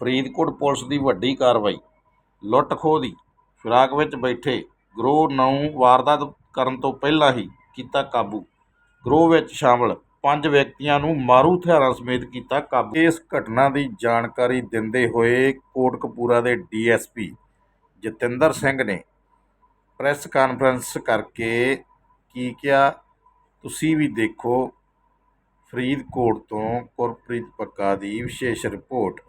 Faridkot police ਦੀ ਵੱਡੀ ਕਾਰਵਾਈ। ਲੁੱਟ ਖੋਹ ਦੀ ਫਿਰਾਕ ਵਿੱਚ ਬੈਠੇ ਗਰੋਹ ਨੂੰ ਵਾਰਦਾਤ ਕਰਨ ਤੋਂ ਪਹਿਲਾਂ ਹੀ ਕੀਤਾ ਕਾਬੂ। ਗਰੋਹ ਵਿੱਚ ਸ਼ਾਮਲ ਪੰਜ ਵਿਅਕਤੀਆਂ ਨੂੰ ਮਾਰੂ ਹਥਿਆਰਾਂ ਸਮੇਤ ਕੀਤਾ ਕਾਬੂ। ਇਸ ਘਟਨਾ ਦੀ ਜਾਣਕਾਰੀ ਦਿੰਦੇ ਹੋਏ ਕੋਟਕਪੂਰਾ ਦੇ ਡੀਐਸਪੀ ਜਤਿੰਦਰ ਸਿੰਘ ਨੇ ਪ੍ਰੈਸ ਕਾਨਫਰੰਸ ਕਰਕੇ ਕੀ ਕਿਹਾ, ਤੁਸੀਂ ਵੀ ਦੇਖੋ ਫਰੀਦਕੋਟ ਤੋਂ ਗੁਰਪ੍ਰੀਤ ਪੱਕਾ ਦੀ ਵਿਸ਼ੇਸ਼ ਰਿਪੋਰਟ।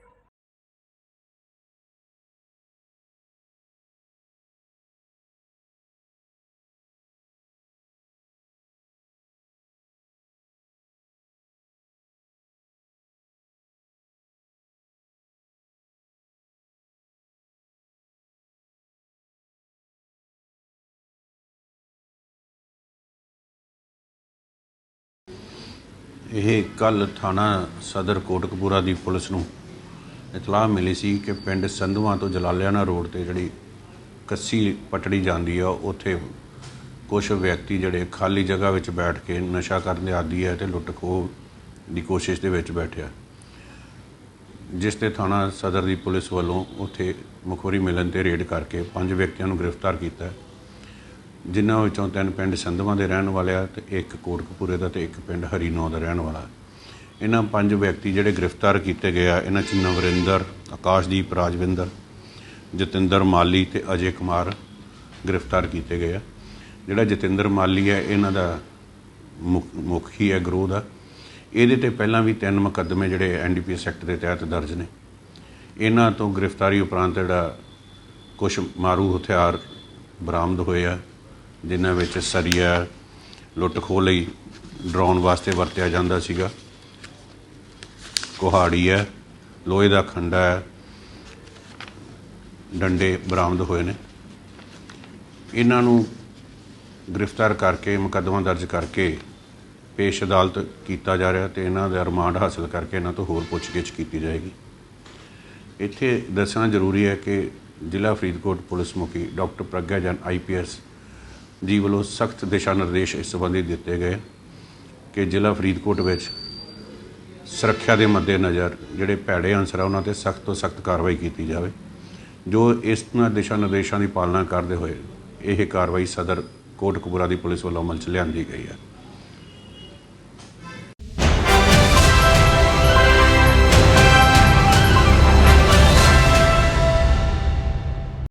ਇਹ ਕੱਲ ਥਾਣਾ ਸਦਰ ਕੋਟਕਪੂਰਾ ਦੀ ਪੁਲਿਸ ਨੂੰ ਇਤਲਾਹ ਮਿਲੀ ਸੀ ਕਿ ਪਿੰਡ ਸੰਧੂਆਂ ਤੋਂ ਜਲਾਲਿਆਣਾ ਰੋਡ ਤੇ ਜਿਹੜੀ ਕੱਸੀ ਪਟੜੀ ਜਾਂਦੀ ਆ, ਉੱਥੇ ਕੁਝ ਵਿਅਕਤੀ ਜਿਹੜੇ ਖਾਲੀ ਜਗ੍ਹਾ ਵਿੱਚ ਬੈਠ ਕੇ ਨਸ਼ਾ ਕਰਨ ਦੇ ਆਦੀ ਹੈ ਤੇ ਲੁੱਟ ਖੋਹ ਦੀ ਕੋਸ਼ਿਸ਼ ਦੇ ਵਿੱਚ ਬੈਠਿਆ ਜਿਸ ਤੇ ਥਾਣਾ ਸਦਰ ਦੀ ਪੁਲਿਸ ਵੱਲੋਂ ਉੱਥੇ ਮੁਖਬਰੀ ਮਿਲਣ ਤੇ ਰੇਡ ਕਰਕੇ ਪੰਜ ਵਿਅਕਤੀਆਂ ਨੂੰ ਗ੍ਰਿਫਤਾਰ ਕੀਤਾ। ਜਿਨ੍ਹਾਂ ਵਿੱਚੋਂ ਤਿੰਨ ਪਿੰਡ ਸੰਧਵਾਂ ਦੇ ਰਹਿਣ ਵਾਲੇ ਆ ਤੇ ਇੱਕ ਕੋਟਕਪੂਰੇ ਦਾ ਤੇ ਇੱਕ ਪਿੰਡ ਹਰੀਨੌ ਦਾ ਰਹਿਣ ਵਾਲਾ। ਇਹਨਾਂ ਪੰਜ ਵਿਅਕਤੀ ਜਿਹੜੇ ਗ੍ਰਿਫਤਾਰ ਕੀਤੇ ਗਏ ਆ, ਇਹਨਾਂ ਚ ਨਵਰਿੰਦਰ, ਆਕਾਸ਼ਦੀਪ, ਰਾਜਵਿੰਦਰ, ਜਤਿੰਦਰ ਮਾਲੀ ਤੇ ਅਜੇ ਕੁਮਾਰ ਗ੍ਰਿਫਤਾਰ ਕੀਤੇ ਗਏ ਆ। ਜਿਹੜਾ ਜਤਿੰਦਰ ਮਾਲੀ ਹੈ ਇਹਨਾਂ ਦਾ ਮੁਖ- ਮੁਖੀ ਹੈ ਗਰੋਹ ਦਾ। ਇਹਦੇ ਤੇ ਪਹਿਲਾਂ ਵੀ ਤਿੰਨ ਮੁਕੱਦਮੇ ਜਿਹੜੇ ਐਨਡੀਪੀਐਸ ਐਕਟ ਦੇ ਤਹਿਤ ਦਰਜ ਨੇ। ਇਹਨਾਂ ਤੋਂ ਗ੍ਰਿਫਤਾਰੀ ਉਪਰੰਤ ਜਿਹੜਾ ਕੁਝ ਮਾਰੂ ਹਥਿਆਰ ਬਰਾਮਦ ਹੋਏ ਆ। ਜਿਨ੍ਹਾਂ ਵਿੱਚ ਸਰੀਆ ਲੁੱਟ ਖੋਹ ਲਈ ਡਰਾਉਣ ਵਾਸਤੇ ਵਰਤਿਆ ਜਾਂਦਾ ਸੀਗਾ। ਕੁਹਾੜੀ ਹੈ, ਲੋਹੇ ਦਾ ਖੰਡਾ ਹੈ, ਡੰਡੇ ਬਰਾਮਦ ਹੋਏ ਨੇ। ਇਹਨਾਂ ਨੂੰ ਗ੍ਰਿਫਤਾਰ ਕਰਕੇ, ਮੁਕੱਦਮਾ ਦਰਜ ਕਰਕੇ ਪੇਸ਼ ਅਦਾਲਤ ਕੀਤਾ ਜਾ ਰਿਹਾ ਤੇ ਇਹਨਾਂ ਦਾ ਰਿਮਾਂਡ ਹਾਸਲ ਕਰਕੇ ਇਹਨਾਂ ਤੋਂ ਹੋਰ ਪੁੱਛਗਿੱਛ ਕੀਤੀ ਜਾਏਗੀ। ਇੱਥੇ ਦੱਸਣਾ ਜ਼ਰੂਰੀ ਹੈ ਕਿ ਜ਼ਿਲ੍ਹਾ ਫਰੀਦਕੋਟ ਪੁਲਿਸ ਮੁਖੀ ਡਾਕਟਰ ਪ੍ਰਗਿਆ ਜਨ ਆਈਪੀਐਸ ਜੀ ਵੱਲੋਂ ਸਖਤ ਦਿਸ਼ਾ ਨਿਰਦੇਸ਼ ਇਸ ਸੰਬੰਧੀ ਦਿੱਤੇ ਗਏ ਕਿ ਜ਼ਿਲ੍ਹਾ ਫਰੀਦਕੋਟ ਵਿੱਚ ਸੁਰੱਖਿਆ ਦੇ ਮੱਦੇਨਜ਼ਰ ਜਿਹੜੇ ਭੈੜੇ ਅਨਸਰ ਆ, ਉਹਨਾਂ ਤੇ ਸਖਤ ਤੋਂ ਸਖਤ ਕਾਰਵਾਈ ਕੀਤੀ ਜਾਵੇ। ਜੋ ਇਸ ਨਾਲ ਦਿਸ਼ਾ ਨਿਰਦੇਸ਼ਾਂ ਦੀ ਪਾਲਣਾ ਕਰਦੇ ਹੋਏ ਇਹ ਕਾਰਵਾਈ ਸਦਰ ਕੋਟਕਪੂਰਾ ਦੀ ਪੁਲਿਸ ਵੱਲੋਂ ਅਮਲ 'ਚ ਲਿਆਂਦੀ ਗਈ ਹੈ।